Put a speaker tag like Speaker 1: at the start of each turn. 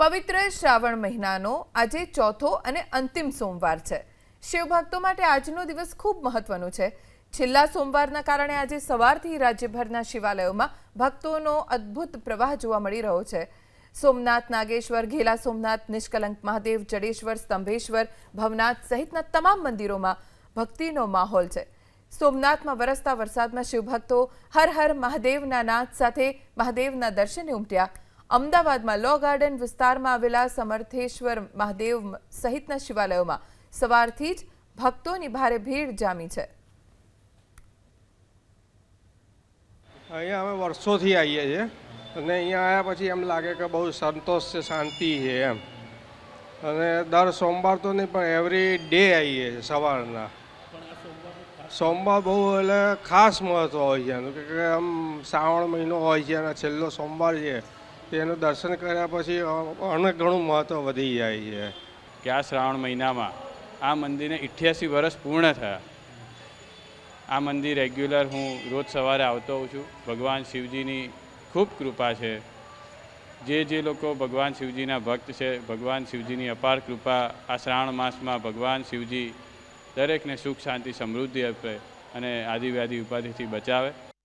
Speaker 1: પવિત્ર શ્રાવણ મહિનાનો આજે ચોથો અને અંતિમ સોમવાર છે. શિવભક્તો માટે આજનો દિવસ ખૂબ મહત્વનો છે. છેલ્લા સોમવારના કારણે આજે સવારથી રાજ્યભરના શિવાલયોમાં ભક્તોનો અદ્ભુત પ્રવાહ જોવા મળી રહ્યો છે. સોમનાથ નાગેશ્વર, ઘેલા સોમનાથ, નિષ્કલંક મહાદેવ, જડેશ્વર, સ્તંભેશ્વર, ભવનાથ સહિતના તમામ મંદિરોમાં ભક્તિનો માહોલ છે. સોમનાથમાં વરસતા વરસાદમાં શિવભક્તો હર હર મહાદેવના નાદ સાથે મહાદેવના દર્શને ઉમટ્યા. અમદાવાદમાં લો ગાર્ડન વિસ્તારમાં આવેલા સમર્થેશ્વર મહાદેવ સહિતના શિવાલયોમાં સવારથી જ ભક્તોની ભારે ભીડ જામી છે.
Speaker 2: અહીંયા અમે વર્ષોથી આવીએ છીએ અને અહીંયા આવ્યા પછી એમ લાગે કે બહુ સંતોષ છે, શાંતિ છે એમ. અને દર સોમવાર તો નહીં, પણ એવરી ડે આવીએ છીએ સવારના. સોમવાર બહુ એટલે ખાસ મહત્વ હોય છે. કે આમ શ્રાવણ મહિનો હોય છે અને છેલ્લો સોમવાર છે. તેનું દર્શન કર્યા પછી અનેક ઘણું મહત્વ વધી જાય છે.
Speaker 3: કે આ શ્રાવણ મહિનામાં આ મંદિરને ઇઠ્યાસી વર્ષ પૂર્ણ થયા. આ મંદિર રેગ્યુલર હું રોજ સવારે આવતો હોઉં છું. ભગવાન શિવજીની ખૂબ કૃપા છે. જે જે લોકો ભગવાન શિવજીના ભક્ત છે, ભગવાન શિવજીની અપાર કૃપા, આ શ્રાવણ માસમાં ભગવાન શિવજી દરેકને સુખ, શાંતિ, સમૃદ્ધિ આપે અને આદિવ્યાધિ ઉપાધિથી બચાવે.